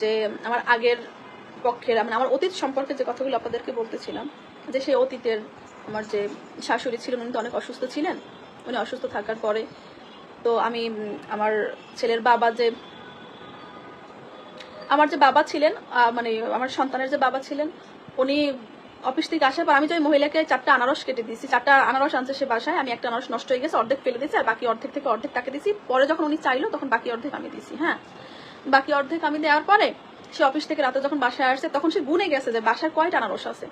যে আমার আগের পক্ষের মানে আমার অতীত সম্পর্কে যে কথাগুলো আপনাদেরকে বলতেছিলাম, যে সেই অতীতের আমার যে শাশুড়ি ছিলেন, উনি তো অনেক অসুস্থ ছিলেন, উনি অসুস্থ থাকার পরে তো আমি আমার ছেলের বাবা যে, আমার যে বাবা ছিলেন মানে আমার সন্তানের যে বাবা ছিলেন, উনি অফিস থেকে আসার পর আমি যে ওই মহিলাকে চারটা আনারস কেটে দিয়েছি, চারটা আনারস আনছে সে বাসায়, আমি একটা আনারস নষ্ট হয়ে গেছে, অর্ধেক ফেলে দিয়েছি আর বাকি অর্ধেক থেকে অর্ধেক তাকে দিয়েছি। পরে যখন উনি চাইলো, তখন বাকি অর্ধেক আমি দিয়েছি হ্যাঁ। বাকি অর্ধেক আমি দেওয়ার পরে সে অফিস থেকে রাতে যখন বাসায় আসছে, তখন সে গুনে গেছে যে বাসায় কয়টা আনারস আছে।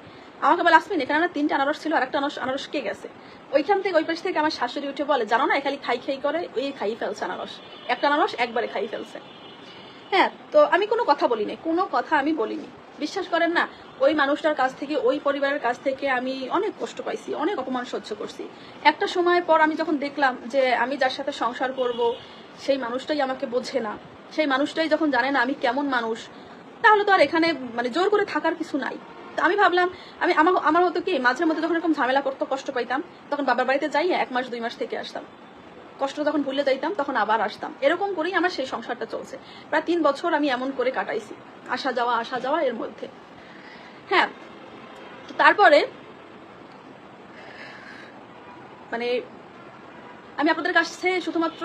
আমাকে বলে, আসমিন, এখানে না তিনটা আনারস ছিল আর একটা আনারস আনারস কে গেছে? ওইখান থেকে ওই পাশ থেকে আমার শাশুড়ি উঠে বলে, জানো না খালি খাই খাই করে, ওই খাই ফেলছে আনারস। একটা আনারস একবারে খাই ফেলছে। হ্যাঁ তো আমি কোনো কথা বলিনি, কোনো কথা আমি বলিনি। বিশ্বাস করেন না, ওই মানুষটার কাছ থেকে, ওই পরিবারের কাছ থেকে আমি অনেক কষ্ট পাইছি, অনেক অপমান সহ্য করছি। একটা সময় পর আমি যখন দেখলাম যে আমি যার সাথে সংসার করব, সেই মানুষটাই আমাকে বোঝে না। সেই মানুষটাই যখন জানে না আমি কেমন মানুষ, তাহলে তো আর এখানে মানে জোর করে থাকার কিছু নাই। তো আমি ভাবলাম, আমি আমার আমার মতো কি মাঝে মধ্যে যখন এরকম ঝামেলা করতো, কষ্ট পাইতাম, তখন বাবার বাড়িতে যাই, এক মাস, দুই মাস থেকে আসতাম। কষ্ট যখন ভুলে যাইতাম, তখন আবার আসতাম। এরকম করেই আমার সেই সংসারটা চলছে। প্রায় তিন বছর আমি এমন করে কাটাইছি, আসা যাওয়া আসা যাওয়া এর মধ্যে। হ্যাঁ তারপরে মানে আমি আপনাদের কাছে শুধুমাত্র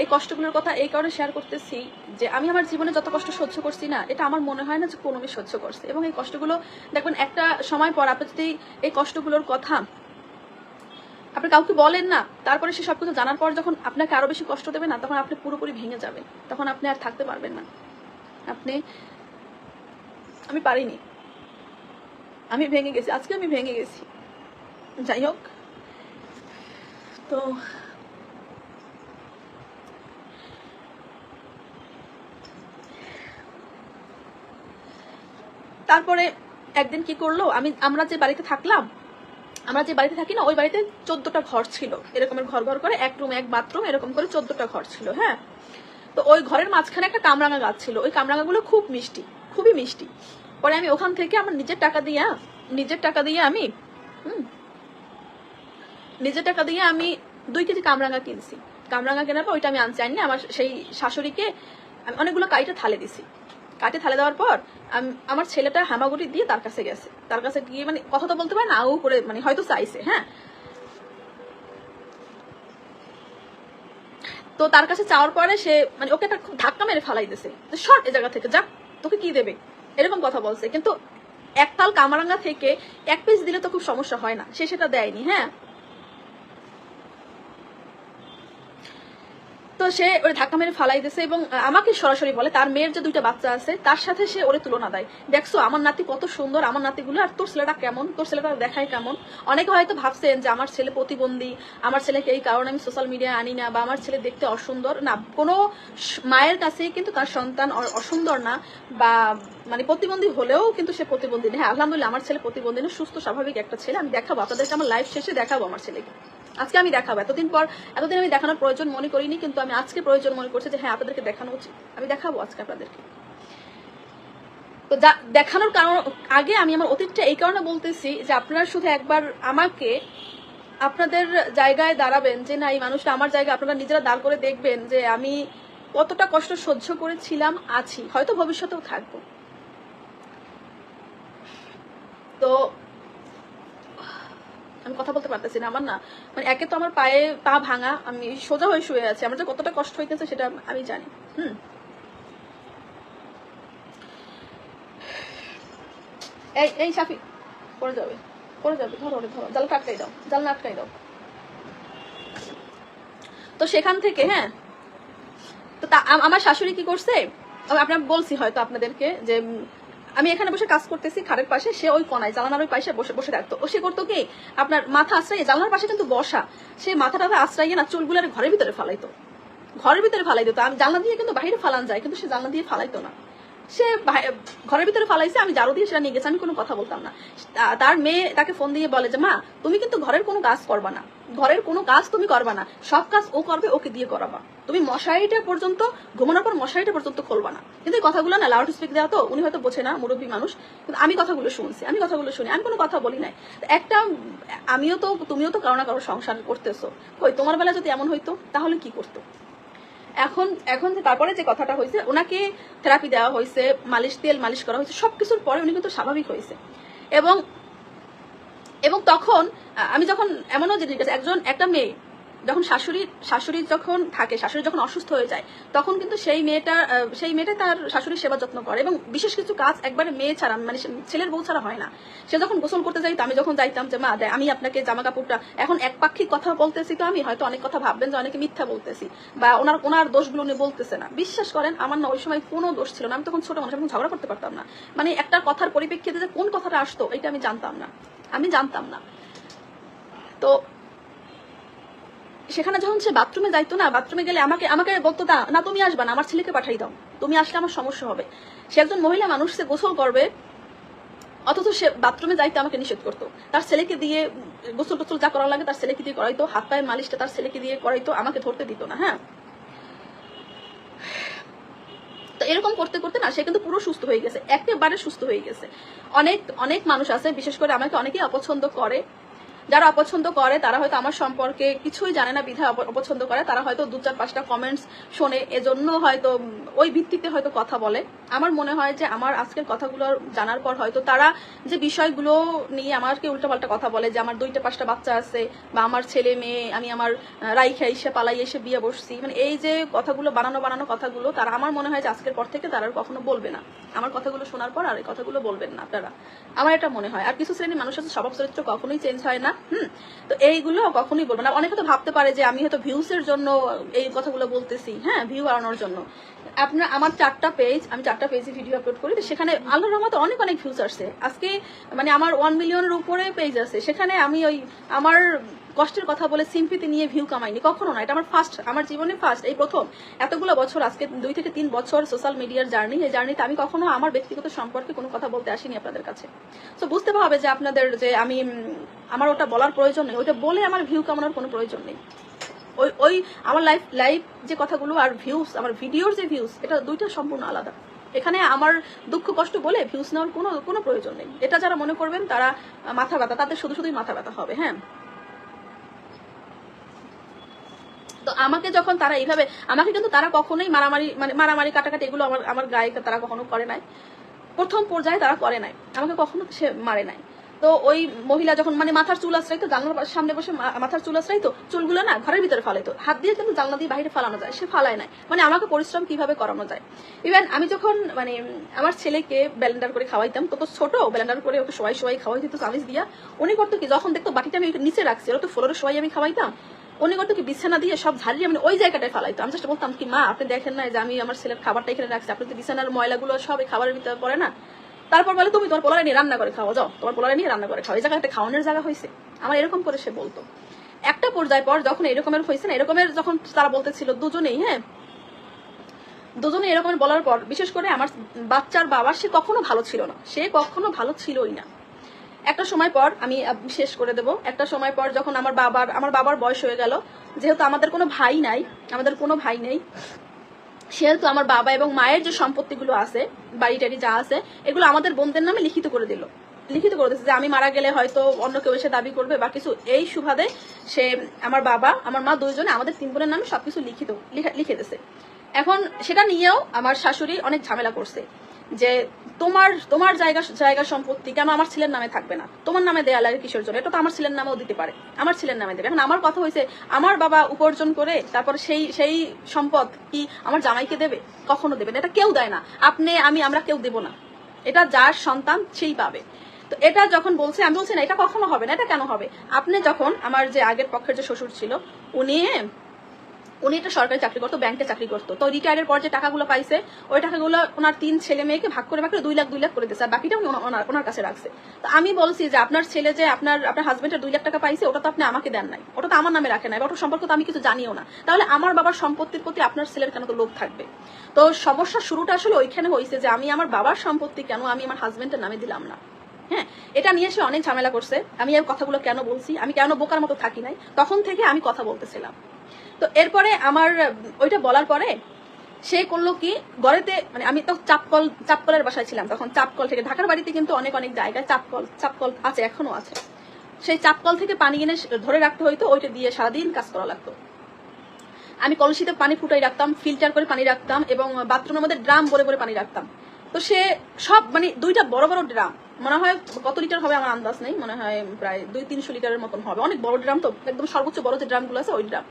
এই কষ্টগুলোর কথা এই কারণে শেয়ার করতেছি যে আমি আমার জীবনে যত কষ্ট সহ্য করছি না, এটা আমার মনে হয় না যে কোনো মেয়ে সহ্য করছে। এবং এই কষ্টগুলো, দেখবেন একটা সময় পর আপনি যদি এই কষ্টগুলোর কথা আপনি কাউকে বলেন না, তারপরে সে সবকিছু জানার পর যখন আপনাকে আরও বেশি কষ্ট দেবে না, তখন আপনি পুরোপুরি ভেঙে যাবেন। তখন আপনি আর থাকতে পারবেন না। আপনি, আমি পারিনি। আমি ভেঙে গেছি। আজকে আমি ভেঙে গেছি। যাই হোক, তো তারপরে একদিন কি করল, আমি, আমরা যে বাড়িতে থাকলাম, আমরা যে বাড়িতে থাকি না, ওই বাড়িতে চোদ্দটা ঘর ছিল। এরকমের ঘর ঘর করে এক রুম এক বাথরুম এরকম করে চোদ্দটা ঘর ছিল হ্যাঁ? তো ওই ঘরের মাঝখানে একটা কামরাঙা গাছ ছিল। ওই কামরাঙাগুলো খুব মিষ্টি, খুবই মিষ্টি। পরে আমি ওখান থেকে আমার নিজের টাকা দিয়ে, নিজের টাকা দিয়ে আমি নিজের টাকা দিয়ে আমি দুই কেজি কামরাঙা কিনছি। কামরাঙা কেনার পর ওইটা আমি আনছি আনি আমার সেই শাশুড়িকে আমি অনেকগুলো কাইটা থালে দিছি। কাটে থালে দেওয়ার পর আমার ছেলেটা হামাগুড়ি দিয়ে তার কাছে গেছে। তার কাছে গিয়ে মানে কথা তো বলতে পারে না, আউ করে মানে হয়তো চাইছে হ্যাঁ। তো তার কাছে চাওয়ার পরে সে মানে ওকে একটা ধাক্কা মেরে ফালাই দিছে সর এ জায়গা থেকে, যা, তোকে কি দেবে? এরকম কথা বলছে। কিন্তু একতাল কামারাঙ্গা থেকে এক পিস দিলে তো খুব সমস্যা হয় না। সে সেটা দেয়নি হ্যাঁ। তো সে ওরে ধাক্কা মেরে ফালাই দিছে এবং আমাকে সরাসরি বলে, তার মেয়ের যে দুইটা বাচ্চা আছে, তার সাথে সে ওরে তুলনা দেয়। দেখছ, আমার নাতি কত সুন্দর, আমার নাতিগুলো, আর তোর ছেলেটা কেমন? তোর ছেলেটা দেখায় কেমন? অনেকে হয়তো ভাবছেন যে আমার ছেলে প্রতিবন্ধী, আমার ছেলেকে এই কারণে আমি সোশ্যাল মিডিয়ায় আনি না, বা আমার ছেলে দেখতে অসুন্দর। না, কোনো মায়ের কাছে কিন্তু তার সন্তান অসুন্দর না, বা মানে প্রতিবন্ধী হলেও কিন্তু সে প্রতিবন্ধী হ্যাঁ আলহামদুলিল্লাহ, আমার ছেলে প্রতিবন্ধী না, সুস্থ, স্বাভাবিক একটা ছেলে। আমি দেখাবো, আপনাদেরকে আমার লাইফ শেষে দেখাবো আমার ছেলেকে। আজকে আমি দেখাবো। এতদিন পর, এতদিন আমি দেখানোর প্রয়োজন মনে করিনি, কিন্তু আমি আজকে প্রয়োজন মনে করছি যে হ্যাঁ আপনাদেরকে দেখানো উচিত। আমি দেখাবো আজকে আপনাদেরকে। তো দেখানোর কারণ, আগে আমি আমার অতীতটা এই কারণে বলতেছি যে আপনারা শুধু একবার আমাকে আপনাদের জায়গায় দাঁড়াবেন, যে না, এই মানুষটা আমার জায়গায় আপনারা নিজেরা দাঁড় করে দেখবেন যে আমি কতটা কষ্ট সহ্য করেছিলাম, আছি। হয়তো ভবিষ্যতেও থাকব। তো আমি কথা বলতে পারতেছি না, আমার না মানে একে তো আমার পায়ে পা ভাঙা, আমি সোজা হয়ে শুয়ে আছি, আমার যে কতটা কষ্ট হইতেছে সেটা আমি জানি। হুম। এই এই সাফি, পড়ে যাবে পড়ে যাবে, ধরো ধরো, জালটা আটকাই দাও জাল আটকাই দাও। তো সেখান থেকে হ্যাঁ তো আমার শাশুড়ি কি করছে? আপনার বলছি হয়তো আপনাদেরকে যে আমি এখানে বসে কাজ করতেছি খাটের পাশে, সে ওই কোনায়, জানালার ওই পাশে বসে বসে থাকতো। ও সে করতো কি, আপনার মাথা আশ্রয়, জানালার পাশে কিন্তু বসা, সে মাথাটা আশ্রয় না চুলগুলো ঘরের ভিতরে ফালাইতো। ঘরের ভিতরে ফালাই দিত আমি জানলা দিয়ে কিন্তু বাহিরে ফালান যায়, কিন্তু সে জানলা দিয়ে ফালাইতো না। সে ঘরের ভিতরে ফালাইছে, আমি জারু দিয়ে সেটা নিয়ে গেছি, আমি কোনো কথা বলতাম না। তার মেয়ে তাকে ফোন দিয়ে বলে যে, মা, তুমি কিন্তু ঘরের কোনো কাজ করবা না। ঘরের কোনো কাজ তুমি করবা না। সব কাজ ও করবে, ওকে দিয়ে করাবা। তুমি মশারিটা পর্যন্ত, ঘুমানোর পর মশারিটা পর্যন্ত খুলবা না। কিন্তু এই কথাগুলো না লাউড স্পিক দেওয়া তো, উনি হয়তো বোঝে না, মুরব্বী মানুষ। কিন্তু আমি কথাগুলো শুনছি, আমি কথাগুলো শুনি, আমি কোনো কথা বলি নাই। একটা, আমিও তো, তুমিও তো কারও না কারও সংসার করতেছো। কই, তোমার বেলা যদি এমন হইতো, তাহলে কি করতো? এখন এখন যে তারপরে যে কথাটা হয়েছে, ওনাকে থেরাপি দেওয়া হয়েছে, মালিশ তেল মালিশ করা হয়েছে, সবকিছুর পরে উনি কিন্তু স্বাভাবিক হয়েছে। এবং এবং তখন আমি যখন এমনও জিনিস একজন, একটা মেয়ে যখন শাশুড়ি শাশুড়ি যখন থাকে, শাশুড়ি যখন অসুস্থ হয়ে যায়, তখন কিন্তু সেই মেয়েটা সেই মেয়েটা তার শাশুড়ির সেবা যত্ন করে এবং বিশেষ কিছু কাজ একবারে মেয়ে ছাড়া মানে ছেলের বউ ছাড়া হয় না। সে যখন গোসল করতে যাইতো, আমি যখন যাইতাম যে, মা দেয় আমি আপনাকে জামা কাপড়টা এখন একপাক্ষিক কথা বলতেছি তো আমি, হয়তো অনেক কথা ভাববেন যে, অনেকে মিথ্যা বলতেছি বা ওনার ওনার দোষগুলো উনি বলতেছে না। বিশ্বাস করেন, আমার না ওই সময় কোনো দোষ ছিল না। আমি তখন ছোট মানুষ, আমি ঝগড়া করতে পারতাম না। মানে একটা কথার পরিপ্রেক্ষিতে যে কোন কথাটা আসতো, এটা আমি জানতাম না। আমি জানতাম না। তো সেখানে যখন সে বাথরুমে যাইতো না, বাথরুমে গেলে আমাকে আমাকে বলতো না না, তুমি আসবা না, আমার ছেলেকে পাঠাই দাও। তুমি আসলে আমার সমস্যা হবে। সে একজন মহিলা মানুষ, সে গোসল করবে, অথচ সে বাথরুমে যাইতে আমাকে নিষেধ করতো। তার ছেলেকে দিয়ে গোসল টোসল যা করা লাগে তার ছেলেকে দিয়ে করাইতো, হাত পায়ে মালিশটা তার ছেলেকে দিয়ে করাইতো, আমাকে ধরতে দিত না হ্যাঁ? তো এরকম করতে করতে না, সে কিন্তু পুরো সুস্থ হয়ে গেছে, একেবারে সুস্থ হয়ে গেছে। অনেক অনেক মানুষ আছে, বিশেষ করে আমাকে অনেকেই অপছন্দ করে যারা অপছন্দ করে, তারা হয়তো আমার সম্পর্কে কিছুই জানে না, বিধায় অপছন্দ করে। তারা হয়তো দু চার পাঁচটা কমেন্টস শোনে, এজন্য হয়তো ওই ভিত্তিতে হয়তো কথা বলে। আমার মনে হয় যে আমার আজকের কথাগুলো জানার পর হয়তো তারা যে বিষয়গুলো নিয়ে আমাকে উল্টাপাল্টা কথা বলে, যে আমার দুইটা পাঁচটা বাচ্চা আছে বা আমার ছেলে মেয়ে, আমি আমার রাইখা এসে পালাই এসে বিয়ে বসছি মানে এই যে কথাগুলো, বানানো বানানো কথাগুলো, তারা আমার মনে হয় যে আজকের পর থেকে তারা আর কখনো বলবে না। আমার কথাগুলো শোনার পর আর এই কথাগুলো বলবেন না আপনারা। আমার এটা মনে হয়। আর কিছু শ্রেণির মানুষের স্বভাব চরিত্র কখনোই চেঞ্জ হয় না। হুম, তো এইগুলো কখনোই বলব না। অনেকে তো ভাবতে পারে যে আমি হয়তো ভিউসের জন্য এই কথাগুলো বলতেছি হ্যাঁ ভিউ বাড়ানোর জন্য। আপনার, আমার চারটা পেজ আমি চারটা পেজে ভিডিও আপলোড করি, তো সেখানে আল্লাহর রহমতে অনেক অনেক ভিউস আসছে। আজকে মানে আমার ওয়ান মিলিয়নের উপরে পেজ আছে। সেখানে আমি ওই, আমার কষ্টের কথা বলে সিম্পিতে নিয়ে ভিউ কামাইনি কখনো না, এটা আমার ফার্স্ট আমার জীবনে ফার্স্ট এই প্রথম। এতগুলো বছর, আজকে দুই থেকে তিন বছর সোশ্যাল মিডিয়ার জার্নি এই জার্নিতে আমি কখনো আমার ব্যক্তিগত সম্পর্কে কোনো কথা বলতে আসিনি আপনাদের কাছে। তো বুঝতে পারবে যে আপনাদের যে আমি আমার ওটা বলার প্রয়োজন নেই। ওটা বলে আমার ভিউ কামানোর কোনো প্রয়োজন নেই। ওই ওই আমার লাইফ লাইভ যে কথাগুলো আর ভিউজ আমার ভিডিওর যে ভিউজ এটা দুইটা সম্পূর্ণ আলাদা। এখানে আমার দুঃখ কষ্ট বলে ভিউজ নেওয়ার কোনো কোনো প্রয়োজন নেই। এটা যারা মনে করবেন, তারা মাথা ব্যথা, তাদের শুধু শুধুই মাথা ব্যথা হবে হ্যাঁ? তো আমাকে যখন তারা এইভাবে, আমাকে কিন্তু তারা কখনোই মারামারি মানে মারামারি কাটাকাটি এগুলো আমার আমার গায়ে তারা কখনো করে নাই। প্রথম পর্যায়ে তারা করে নাই। আমাকে কখনো সে মারে নাই। তো ওই মহিলা যখন মানে মাথার চুল আশ্রাইতো, জানলার সামনে বসে মাথার চুল আশ্রাইতো, চুলগুলো না ঘরের ভিতরে ফালাইতো। হাত দিয়ে কিন্তু জানলা দিয়ে বাইরে ফালানো যায়, সে ফালায় নাই। মানে আমাকে পরিশ্রম কীভাবে করানো যায়? ইভেন আমি যখন মানে আমার ছেলেকে ব্যালেন্ডার করে খাওয়াইতাম, তো তো ছোট ব্যালেন্ডার করে ওকে সবাই সবাই খাওয়াই দিত চামিচ দিয়া। উনি করতো কি, যখন দেখতো বাটিটা আমি নিচে রাখছি, ওরা তো ফ্লোরে সবাই আমি খাওয়াইতাম উনি করতো কি, বিছানা দিয়ে সব ঝাড়িয়ে আমি ওই জায়গাটায় ফালাইতো। আমি জাস্ট বলতাম কি, মা, আপনি দেখেন না যে আমি আমার ছেলের খাবারটা এখানে রাখছি। আপনি তো বিছানার ময়লাগুলো সব এই খাবারের ভিতরে পড়ে না? তারপর বলে, তুমি তোমার পোলারে নিয়ে রান্না করে খাওয়া যাও, তোমার পোলারে নিয়ে রান্না করে খাও। এই জায়গায় একটা খাওয়ানোর জায়গা হয়েছে আমার এরকম করে সে বলতো। একটা পর্যায় পর যখন এরকমের হয়েছে না, এরকমের যখন তারা বলতেছিল দুজনেই হ্যাঁ দুজনে এরকম বলার পর, বিশেষ করে আমার বাচ্চার বাবা, সে কখনো ভালো ছিল না। সে কখনো ভালো ছিলই না। একটা সময় পর আমি শেষ করে দেব। একটা সময় পর যখন আমার বাবার আমার বাবার বয়স হয়ে গেল, যেহেতু আমাদের কোনো ভাই নাই, আমাদের কোনো ভাই নেই, সেহেতু আমার বাবা এবং মায়ের যে সম্পত্তিগুলো আছে, বাড়ি টাড়ি যা আছে, এগুলো আমাদের বোনদের নামে লিখিত করে দিল। লিখিত করে দিচ্ছে যে আমি মারা গেলে হয়তো অন্য কেউ এসে দাবি করবে বা কিছু। এই সুবাদে সে আমার বাবা, আমার মা দুইজনে আমাদের তিন বোনের নামে সবকিছু লিখিত, লিখে- দিছে এখন সেটা নিয়েও আমার শাশুড়ি অনেক ঝামেলা করছে। যে তোমার তোমার জায়গা জায়গা সম্পত্তি কেন আমার ছেলের নামে থাকবে না? তোমার নামে দেয়া লাগে কিসের জন্য? এটা তো আমার ছেলের নামেও দিতে পারে। আমার ছেলের নামে দেবে। এখন আমার কথা হয়েছে, আমার বাবা উপার্জন করে তারপর সেই সেই সম্পদ কি আমার জামাইকে দেবে? কখনো দেবে না। এটা কেউ দেয় না। আপনি, আমি, আমরা কেউ দেব না। এটা যার সন্তান, সেই পাবে। তো এটা যখন বলছে, আমি বলছি না, এটা কখনো হবে না, এটা কেন হবে? আপনি যখন আমার যে আগের পক্ষের যে শ্বশুর ছিল, উনি উনি একটা সরকারি চাকরি করতো ব্যাংকে চাকরি করতো। তো রিটায়ারের পর যে টাকাগুলো পাইছে, ওই টাকাগুলো ওনার তিন ছেলে মেয়েকে ভাগ করে ভাগ করে দুই লাখ দুই লাখ করে দিয়েছে। আর বাকিটা উনি ওনার কাছে রাখছে। তো আমি বলছি যে আপনার ছেলে যে আপনার আপনার হাজবেন্ডের দুই লাখ টাকা পাইছে, ওটা তো আপনি আমাকে দেন নাই। ওটা তো আমার নামে রাখে নাই। বা ওটা সম্পর্কে তো আমি কিছু জানিও না। তাহলে আমার বাবার সম্পত্তির প্রতি আপনার ছেলের কেন তো লোভ থাকবে? তো সমস্যা শুরুটা আসলে ওইখানে হয়েছে যে আমি আমার বাবার সম্পত্তি কেন আমি আমার হাজবেন্ডের নামে দিলাম না। হ্যাঁ এটা নিয়ে সে অনেক ঝামেলা করছে। আমি এই কথাগুলো কেন বলছি? আমি কেন বোকার মতো থাকি নাই? তখন থেকে আমি কথা বলতেছিলাম। তো এরপরে আমার, ওইটা বলার পরে সে করল কি, গড়েতে মানে আমি তো চাপকল, চাপকলের বাসায় ছিলাম তখন, চাপকল থেকে, ঢাকার বাড়িতে কিন্তু অনেক অনেক জায়গায় চাপকল চাপকল আছে এখনও আছে। সেই চাপকল থেকে পানি এনে ধরে রাখতে হইতো, ওইটা দিয়ে সারাদিন কাজ করা লাগতো। আমি কলসিতে পানি ফুটাই রাখতাম, ফিল্টার করে পানি রাখতাম এবং বাথরুমের মধ্যে ড্রাম ভরে ভরে পানি রাখতাম। তো সে সব মানে দুইটা বড় বড় ড্রাম, মনে হয় কত লিটার হবে আমার আন্দাজ নেই, মনে হয় প্রায় দুই, তিনশো লিটারের মতন হবে। অনেক বড় ড্রাম তো, একদম সর্বোচ্চ বড় যে ড্রামগুলো আছে, ওই ড্রাম।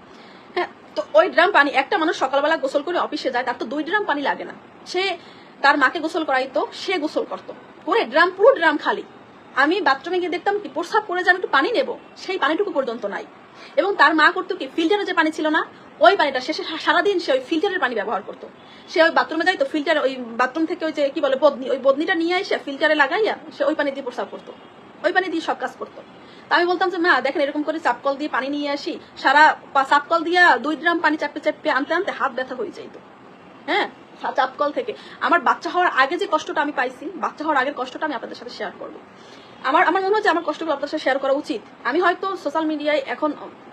হ্যাঁ তো ওই ড্রাম পানি, একটা মানুষ সকালবেলা গোসল করে অফিসে যায়, তার তো দুই ড্রাম পানি লাগে না। সে তার মাকে গোসল করাইতো, সে গোসল করতো। করে ড্রাম, পুরো ড্রাম খালি। আমি বাথরুমে গিয়ে দেখতাম কি, প্রস্রাব করে যেন একটু পানি নেব, সেই পানিটুকু পর্যন্ত নাই। এবং তার মা করতো কি, ফিল্টারে যে পানি ছিল না, ওই পানিটা শেষে সারাদিন সে ওই ফিল্টারের পানি ব্যবহার করতো। সে ওই বাথরুমে যাইতো, ফিল্টার ওই বাথরুম থেকে ওই যে, কি বলে, বদনি, ওই বদনিটা নিয়ে এসে ফিল্টারে লাগাইয়া সে ওই পানি দিয়ে প্রস্রাব করতো। ওই পানি দিয়ে সব কাজ করতো। তা আমি বলতাম যে, মা, দেখেন এরকম করে চাপকল দিয়ে পানি নিয়ে আসি। সারা চাপকল দিয়ে দুই ড্রাম পানি চাপতে চাপতে আনতে আনতে হাত ব্যথা হয়ে যাইত। হ্যাঁ? চাপকল থেকে। আমার বাচ্চা হওয়ার আগে যে কষ্টটা আমি পাইছি, বাচ্চা হওয়ার আগের কষ্টটা আমি আপনাদের সাথে শেয়ার করব। আমার আমার মনে হচ্ছে আমার কষ্টগুলো আপনাদের সাথে শেয়ার করা উচিত। আমি হয়তো সোশ্যাল মিডিয়ায় এখন,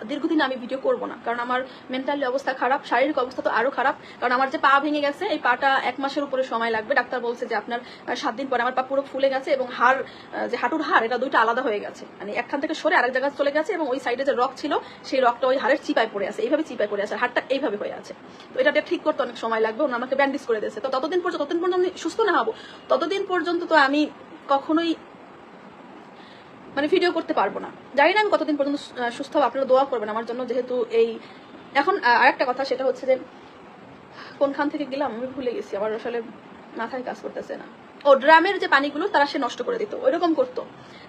দীর্ঘদিন আমি ভিডিও করব না। কারণ আমার মেন্টালি অবস্থা খারাপ, শারীরিক অবস্থা তো আরও খারাপ। কারণ আমার যে পা ভেঙে গেছে, এই পাটা এক মাসের উপরে সময় লাগবে। ডাক্তার বলছে যে আপনার সাত দিন পরে আমার পা পুরো ফুলে গেছে এবং হাড় যে হাঁটুর হাড়, এটা দুইটা আলাদা হয়ে গেছে। মানে একখান থেকে সরে আরেক জায়গায় চলে গেছে এবং ওই সাইডে যে রক ছিল, সেই রকটা ওই হাড়ের চিপায় পড়ে আছে। এইভাবে চিপায় পড়ে আছে হাড়টা এইভাবে হয়ে আছে। তো এটা ঠিক করতে অনেক সময় লাগবে ওনা আমাকে ব্যান্ডেজ করে দিয়েছে। তো ততদিন পর্যন্ত ততদিন পর্যন্ত আমি সুস্থ না হব, ততদিন পর্যন্ত তো আমি কখনোই মানে ভিডিও করতে পারব না। জানি না আমি কতদিন পর্যন্ত সুস্থ হব, আপনারা দোয়া করবেন আমার জন্য যেহেতু এই এখন আরেকটা কথা, সেটা হচ্ছে যে কোনখান থেকে গেলাম আমি ভুলে গেছি, আমার আসলে মাথায় কাজ করতেছে না। ও, ড্রামের যে পানিগুলো, তারা সে নষ্ট করে দিত, ওইরকম করতো।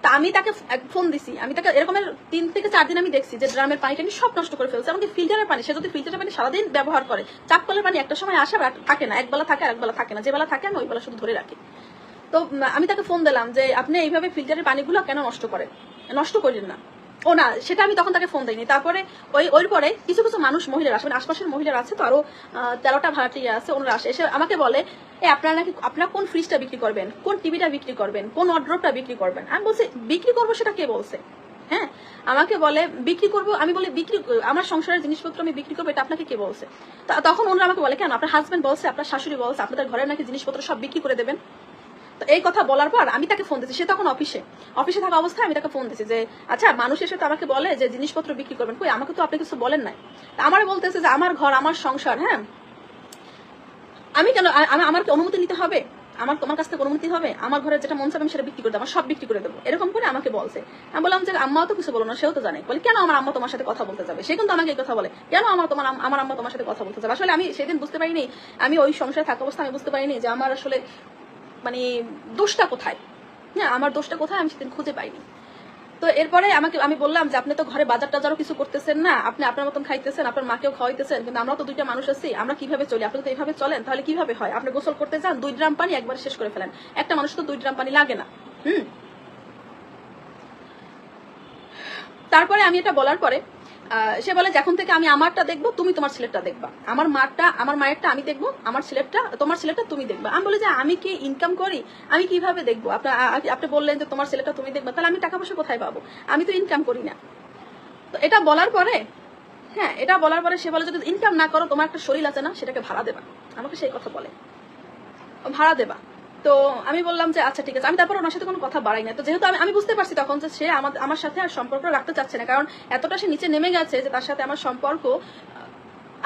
তা আমি তাকে ফোন দিছি, আমি তাকে এরকমের তিন থেকে চার দিন আমি দেখছি যে ড্রামের পানি টানি সব নষ্ট করে ফেলছে, এমনকি ফিল্টারের পানি, সে যদি ফিল্টারের পানি সারাদিন ব্যবহার করে চাপ কলের পানি একটা সময় আসে থাকে না, একবেলা থাকে আর একবেলা থাকে না যে বেলা থাকে আমি ওই বেলা শুধু ধরে রাখি। তো আমি তাকে ফোন দিলাম যে, আপনি এইভাবে ফিল্টারের পানিগুলো কেন নষ্ট করেন? নষ্ট করেন না। ও না, সেটা আমি তখন তাকে ফোন দিইনি। তারপরে ওই ওই পরে কিছু কিছু মানুষ মহিলারা আসে মানে আশপাশের মহিলারা আছে তো, আরও তেরোটা ভাড়াটিয়া আছে, ওনারা আসে, এসে আমাকে বলে, এ, আপনারা নাকি, আপনারা কোন ফ্রিজটা বিক্রি করবেন? কোন টিভিটা বিক্রি করবেন? কোন অড্রপটা বিক্রি করবেন? আমি বলছি, বিক্রি করব সেটা কে বলছে? হ্যাঁ আমাকে বলে, বিক্রি করব, আমি বলি, বিক্রি, আমার সংসারের জিনিসপত্র আমি বিক্রি করব, এটা আপনাকে কে বলছে? তখন ওনারা আমাকে বলে, কেন? আপনার হাজবেন্ড বলছে, আপনার শাশুড়ি বলছে, আপনাদের ঘরের নাকি জিনিসপত্র সব বিক্রি করে দেবেন? এই কথা বলার পর আমি তাকে ফোন দিচ্ছি সে তখন অফিসে অফিসে থাকা অবস্থায় আমি তাকে ফোন দিচ্ছি যে আচ্ছা মানুষ এসে তো আমাকে বলে যে, জিনিসপত্র বিক্রি করবেন। কই, আমাকে তো আপনি কিছু বলেন নাই। আমার বলতেছে যে, আমার ঘর, আমার সংসার হ্যাঁ? আমি কেন আমার কি অনুমতি নিতে হবে? আমার, তোমার কাছ থেকে অনুমতি হবে? আমার ঘরে যেটা মন চাবে, আমি সেটা বিক্রি করে দেবো আমার সব বিক্রি করে দেবো। এরকম করে আমাকে বলছে। আমি বললাম যে, আম্মাও তো কিছু বলো না, সেও তো জানে। বলে, কেন আমার আম্মা তোমার সাথে কথা বলতে যাবে? সে কিন্তু আমাকে এই কথা বলে, কেন আমার তোমার আমার আম্মা তোমার সাথে কথা বলতে যাবে? আসলে আমি সেদিন বুঝতে পারিনি। আমি ওই সংসারে থাকা অবস্থা আমি বুঝতে পারিনি যে, আমার আসলে মানে দোষটা কোথায়? হ্যাঁ আমার দোষটা কোথায় আমি সেদিন খুঁজে পাইনি। তো এরপরে আমাকে, আমি বললাম যে, আপনি তো ঘরে বাজার টাজারও কিছু করতেছেন না। আপনি আপনার মতন খাইতেছেন, আপনার মাকেও খাওয়াইতেছেন, কিন্তু আমরা তো দুইটা মানুষ আছি। আমরা কীভাবে চলি? আপনি তো এইভাবে চলেন, তাহলে কীভাবে হয়? আপনি গোসল করতে যান, দুই ড্রাম পানি একবার শেষ করে ফেলেন। একটা মানুষ তো দুই ড্রাম পানি লাগে না। হুম? তারপরে আমি এটা বলার পরে সে বলে যে এখন থেকে আমি আমারটা দেখব, তুমি তোমার ছেলেটা দেখবা। আমার মারটা, আমার মায়েরটা আমি দেখব, আমার ছেলেটা তোমার ছেলেটা তুমি দেখবা। আমি বলি, যে আমি কি ইনকাম করি? আমি কীভাবে দেখব? আপনার আপনি বললেন যে তোমার ছেলেটা তুমি দেখবা, তাহলে আমি টাকা পয়সা কোথায় পাবো? আমি তো ইনকাম করি না। তো এটা বলার পরে হ্যাঁ এটা বলার পরে সে বলে, যদি ইনকাম না করো, তোমার একটা শরীর আছে না, সেটাকে ভাড়া দেবা। আমাকে সেই কথা বলে। ভাড়া দেবা। তো আমি বললাম যে আচ্ছা ঠিক আছে। আমি তারপর ওনার সাথে কোনো কথা বাড়াই না তো যেহেতু আমি আমি বুঝতে পারছি তখন যে সে আমার সাথে আর সম্পর্ক রাখতে চাচ্ছে না, কারণ এতটা সে নিচে নেমে গেছে যে তার সাথে আমার সম্পর্ক,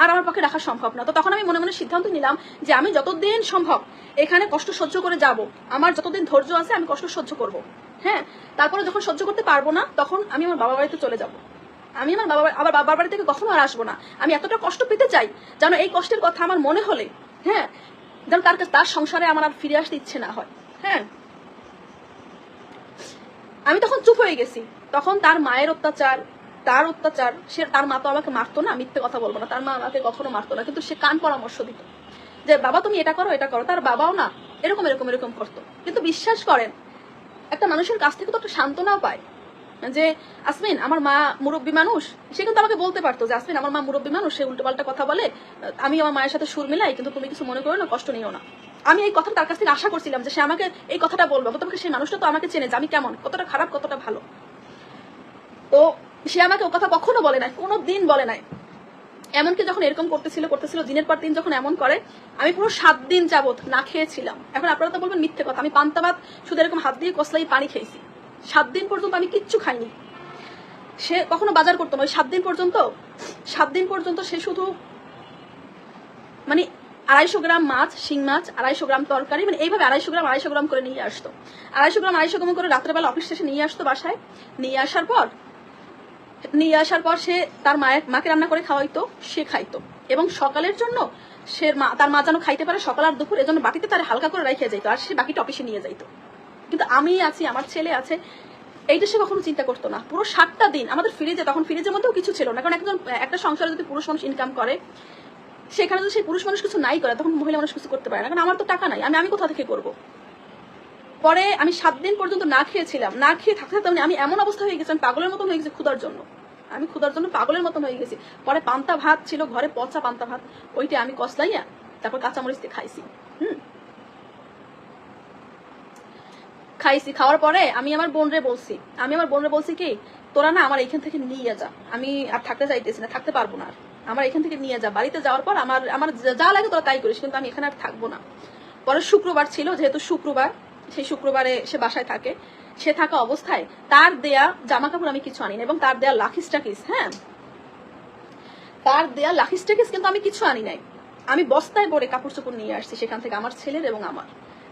আর আমার পক্ষে রাখা সম্ভব না। তো তখন আমি মনে মনে সিদ্ধান্ত নিলাম যে, আমি যতদিন সম্ভব এখানে কষ্ট সহ্য করে যাব, আমার যতদিন ধৈর্য আছে, আমি কষ্ট সহ্য করব। হ্যাঁ? তারপরে যখন সহ্য করতে পারব না, তখন আমি আমার বাবা বাড়িতে চলে যাব। আমি আমার বাবা আবার বাবার বাড়ি থেকে কখনো আর আসব না। আমি এতটা কষ্ট পেতে চাই যেন এই কষ্টের কথা আমার মনে হলে হ্যাঁ? যেন তার তার সংসারে আমার আর ফিরে আসতে ইচ্ছে না হয়। হ্যাঁ। আমি তখন চুপ হয়ে গেছি। তখন তার মায়ের অত্যাচার, তার অত্যাচার, সে, তার মা তো আমাকে মারতো না, মিথ্যে কথা বলব না। তার মা আমাকে কখনো মারতো না, কিন্তু সে কান পরামর্শ দিত। যে, বাবা, তুমি এটা করো এটা করো। তার বাবাও না, এরকম এরকম এরকম করতো। কিন্তু বিশ্বাস করেন, একটা মানুষের কাছ থেকে তো একটা সান্ত্বনাও পায়। যে, আসমিন, আমার মা মুরব্বী মানুষ? সে কিন্তু আমাকে বলতে পারতো যে, আসমিন, আমার মা মুরব্বী মানুষ, সে উল্টোপাল্টা কথা বলে, আমি আমার মায়ের সাথে সুর মিলাই, কিন্তু তুমি কিছু মনে করো না, কষ্ট নিও না। আমি এই কথা তার কাছ থেকে আশা করছিলাম যে, সে আমাকে এই কথাটা বলবে। তোমাকে সেই মানুষটা তো আমাকে চেনে যে, আমি কেমন? কতটা খারাপ, কতটা ভালো? তো সে আমাকে ও কথা কখনো বলে নাই, কোনো দিন বলে নাই। এমনকি যখন এরকম করতেছিল করতেছিল, দিনের পর দিন যখন এমন করে, আমি পুরো সাত দিন যাবত না খেয়েছিলাম। এখন আপনারা তো বলবেন মিথ্যে কথা, আমি পান্তাবাদ শুধু এরকম হাত দিয়ে কসলাই পানি খেয়েছি। সাত দিন পর্যন্ত আমি কিচ্ছু খাইনি। সে কখনো বাজার করতো না। ওই সাত দিন পর্যন্ত, সাত দিন পর্যন্ত সে শুধু মানে আড়াইশো গ্রাম মাছ, শিং মাছ, আড়াইশো গ্রাম তরকারি মানে এইভাবে আড়াইশো গ্রাম আড়াইশো গ্রাম করে নিয়ে আসতো। আড়াইশো গ্রাম আড়াইশো গ্রাম করে রাত্রেবেলা অফিস শেষে নিয়ে আসতো বাসায়। নিয়ে আসার পর, নিয়ে আসার পর সে তার মায়ের, মাকে রান্না করে খাওয়াইতো, সে খাইতো। এবং সকালের জন্য সে তার মা যেন খাইতে পারে সকাল আর দুপুর, এজন্য বাটিতে তার হালকা করে রেখে যাইতো, আর সে বাকিটা অফিসে নিয়ে যাইতো। কিন্তু আমি আছি, আমার ছেলে আছে। এইটা সে কখনো চিন্তা করতো না। পুরো সাতটা দিন আমাদের ফ্রিজে তখন ফ্রিজের মধ্যেও কিছু ছিল না। কারণ একজন, একটা সংসারে যদি পুরুষ মানুষ ইনকাম করে, সেখানে যদি সেই পুরুষ মানুষ কিছু নাই করে, তখন মহিলা মানুষ কিছু করতে পারে না। কারণ আমার তো টাকা নাই, আমি আমি কোথা থেকে করব? পরে আমি সাত দিন পর্যন্ত না খেয়েছিলাম। না খেয়ে থাকতে থাকতে আমি এমন অবস্থা হয়ে গেছিলাম পাগলের মতন হয়ে গেছি ক্ষুধার জন্য। আমি ক্ষুধার জন্য পাগলের মতন হয়ে গেছি। পরে পান্তা ভাত ছিল, ঘরে পচা পান্তা ভাত। ওইটা আমি কসলাইয়া, তারপর কাঁচামরিচ দিয়ে খাইছি। হুম? খাইছি, খাওয়ার পরে আমি আমার বোনরে বলছি, আমি আমার বোনরে বলছি কি, তোরা না আমার এখান থেকে নিয়ে যা, আমি আর থাকতে চাইতেছি না, থাকতে পারব না আমার এখান থেকে নিয়ে যা, বাড়িতে যাওয়ার পর আমার আমার যা- লাগে তোরা তাই করিস, কিন্তু আমি এখানে আর থাকব না। পরে শুক্রবার ছিল, যেহেতু শুক্রবার, সেই শুক্রবারে সে বাসায় থাকে। সে থাকা অবস্থায় তার দেয়া জামা কাপড় আমি কিছু আনি না, এবং তার দেয়া লাখিস টাকিস হ্যাঁ? তার দেয়া লাখিস টাকিস কিন্তু আমি কিছু আনি নাই। আমি বস্তায় ভরে কাপড় চোপড় নিয়ে আসছি সেখান থেকে, আমার ছেলের এবং আমার।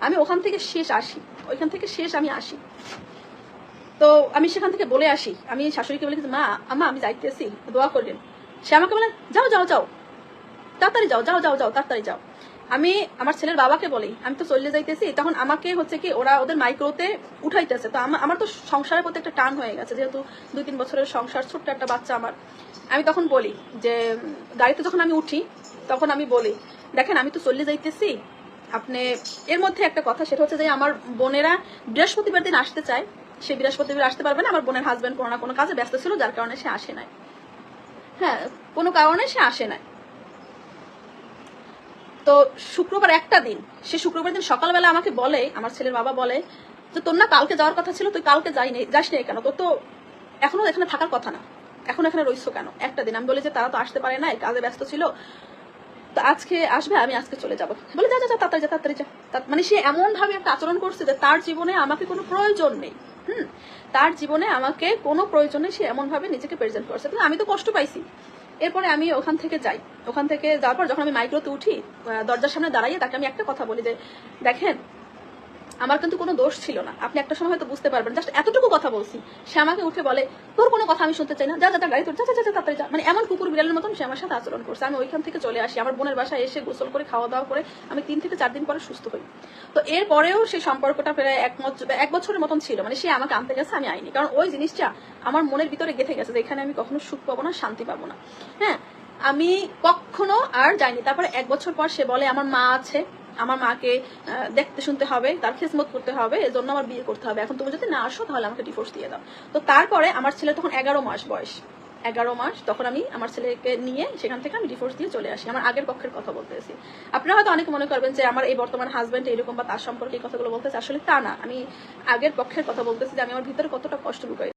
আমি ওখান থেকে শেষ আসি। ওইখান থেকে শেষ আমি আসি। তো আমি সেখান থেকে বলে আসি। আমি শাশুড়িকে বলে মা আমা আমি যাইতেছি, দোয়া করলেন সে আমাকে বলে, যাও যাও যাও। তাড়াতাড়ি যাও যাও যাও যাও, তাড়াতাড়ি যাও। আমি আমার ছেলের বাবাকে বলি, আমি তো চলে যাইতেছি। তখন আমাকে হচ্ছে কি, ওরা ওদের মাইক্রোতে উঠাইতেছে। তো আমার তো সংসারের প্রতি একটা টান হয়ে গেছে, যেহেতু দুই তিন বছরের সংসার, ছোট্ট একটা বাচ্চা আমার। আমি তখন বলি যে গাড়িতে যখন আমি উঠি, তখন আমি বলি, দেখেন, আমি তো চলে যাইতেছি আপনি, এর মধ্যে একটা কথা, সেটা হচ্ছে যে আমার বোনেরা বৃহস্পতিবার দিন আসতে চায়। সে বৃহস্পতিবার আসতে পারবে না, আমার বোনের হাজবেন্ড কোনো না কোনো কাজে ব্যস্ত ছিল, যার কারণে সে আসে নাই। হ্যাঁ কোনো কারণে সে আসে নাই। তো শুক্রবার একটা দিন, সে শুক্রবার দিন সকালবেলা আমাকে বলে, আমার ছেলের বাবা বলে, যে তোর না কালকে যাওয়ার কথা ছিল, তুই কালকে যাই নাই যাস নাই কেন? তোর তো এখনও এখানে থাকার কথা না। এখন এখানে রইছো কেন? একটা দিন। আমি বলি যে তারা তো আসতে পারে নাই, কাজে ব্যস্ত ছিল। আজকে আসবে, আমি আজকে চলে যাব। বলে, যা যা তাড়াতাড়ি যা তাড়াতাড়ি যা। মানে সে এমন ভাবে একটা আচরণ করছে যে তার জীবনে আমাকে কোনো প্রয়োজন নেই। হুম? তার জীবনে আমাকে কোনো প্রয়োজনে সে এমন ভাবে নিজেকে প্রেজেন্ট করছে। আমি তো কষ্ট পাইছি। এরপরে আমি ওখান থেকে যাই। ওখান থেকে যাওয়ার পর যখন আমি মাইক্রোতে উঠি দরজার সামনে দাঁড়াইয়ে তাকে আমি একটা কথা বলি যে, দেখেন আমার কিন্তু কোনো দোষ ছিল না। আপনি একটা সময় হয়তো বুঝতে পারবেন। জাস্ট এতটুকু কথা বলছি। সে আমাকে উঠে বলে তোর কোনো কথা আমি শুনতে চাই না। যা যা গাড়ি তোর যা যা যা, তাড়াতাড়ি মানে এমন কুকুর বিড়ালের মতন সে আমার সাথে আচরণ করছে। আমি ওইখান থেকে চলে আসি আমার বোনের বাসায় এসে গোসল করে খাওয়া দাওয়া করে আমি তিন থেকে চার দিন পরে সুস্থ হই। তো এরপরেও সেই সম্পর্কটা প্রায় এক এক বছরের মতন ছিল। মানে সে আমাকে আনতে গেছে আমি আইনি। কারণ ওই জিনিসটা আমার মনের ভিতরে গেঁথে গেছে যে এখানে আমি কখনো সুখ পাবো না শান্তি পাবো না। হ্যাঁ আমি কখনো আর যাইনি। তারপরে এক বছর পর সে বলে আমার মা আছে। আমার মাকে দেখতে শুনতে হবে, তার খেসমত করতে হবে, এজন্য আমার বিয়ে করতে হবে। এখন তুমি যদি না আসো, তাহলে আমাকে ডিভোর্স দিয়ে দাও। তো তারপরে আমার ছেলে তখন এগারো মাস বয়স। এগারো মাস তখন আমি আমার ছেলেকে নিয়ে সেখান থেকে আমি ডিভোর্স দিয়ে চলে আসি। আমার আগের পক্ষের কথা বলতেছি। আপনারা হয়তো অনেকে মনে করবেন যে আমার এই বর্তমান হাজব্যান্ড এরকম বা তার সম্পর্কে এই কথাগুলো বলতেছে। আসলে তা না। আমি আগের পক্ষের কথা বলতেছি যে আমি আমার ভিতরে কতটা কষ্ট লুকাই